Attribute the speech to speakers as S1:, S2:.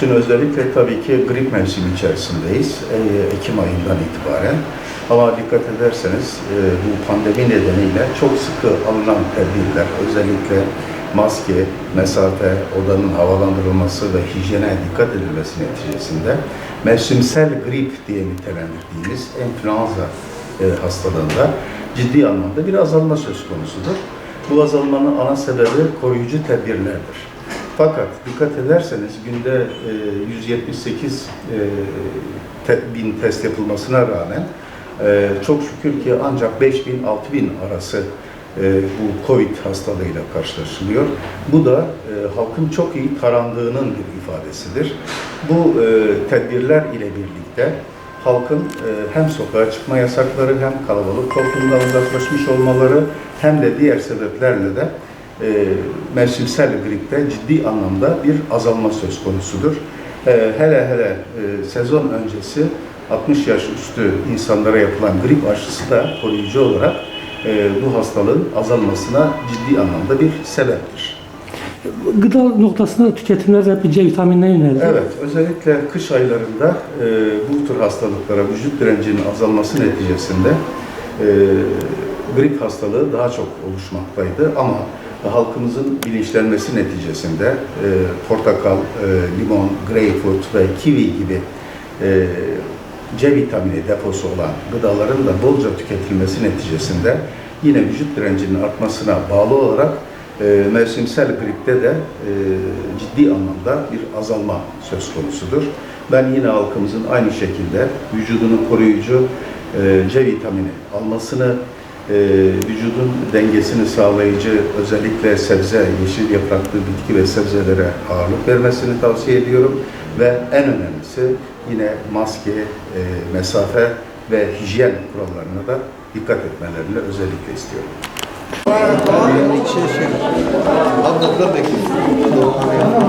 S1: Şimdi özellikle tabii ki grip mevsimi içerisindeyiz. E, Ekim ayından itibaren. Ama dikkat ederseniz e, bu pandemi nedeniyle çok sıkı alınan tedbirler, özellikle maske, mesafe, odanın havalandırılması ve hijyene dikkat edilmesi neticesinde mevsimsel grip diye nitelendirdiğimiz enfluenza e, hastalığında ciddi anlamda bir azalma söz konusudur. Bu azalmanın ana sebebi koruyucu tedbirlerdir. Fakat dikkat ederseniz günde e, 178 e, te- bin test yapılmasına rağmen e, çok şükür ki ancak 5000 6000 arası e, bu Covid hastalığıyla karşılaşılıyor. Bu da e, halkın çok iyi tarandığının bir ifadesidir. Bu e, tedbirler ile birlikte halkın e, hem sokağa çıkma yasakları hem kalabalık toplumdan uzaklaşmış olmaları hem de diğer sebeplerle de e, mevsimsel gripte ciddi anlamda bir azalma söz konusudur. E, hele hele sezon öncesi 60 yaş üstü insanlara yapılan grip aşısı da koruyucu olarak bu hastalığın azalmasına ciddi anlamda bir sebeptir.
S2: Gıda noktasında tüketimler hep C vitaminine yöneldi.
S1: Evet, özellikle kış aylarında e, bu tür hastalıklara vücut direncinin azalması neticesinde e, grip hastalığı daha çok oluşmaktaydı ama halkımızın bilinçlenmesi neticesinde e, portakal, e, limon, greyfurt ve kivi gibi e, C vitamini deposu olan gıdaların da bolca tüketilmesi neticesinde yine vücut direncinin artmasına bağlı olarak e, mevsimsel gripte de e, ciddi anlamda bir azalma söz konusudur. Ben yine halkımızın aynı şekilde vücudunun koruyucu e, C vitamini almasını, e, vücudun dengesini sağlayıcı özellikle sebze, yeşil yapraklı bitki ve sebzelere ağırlık vermesini tavsiye ediyorum. Ve en önemlisi yine maske, e, mesafe ve hijyen kurallarına da dikkat etmelerini özellikle istiyorum.
S3: Şey şey. Abla bekliyorum.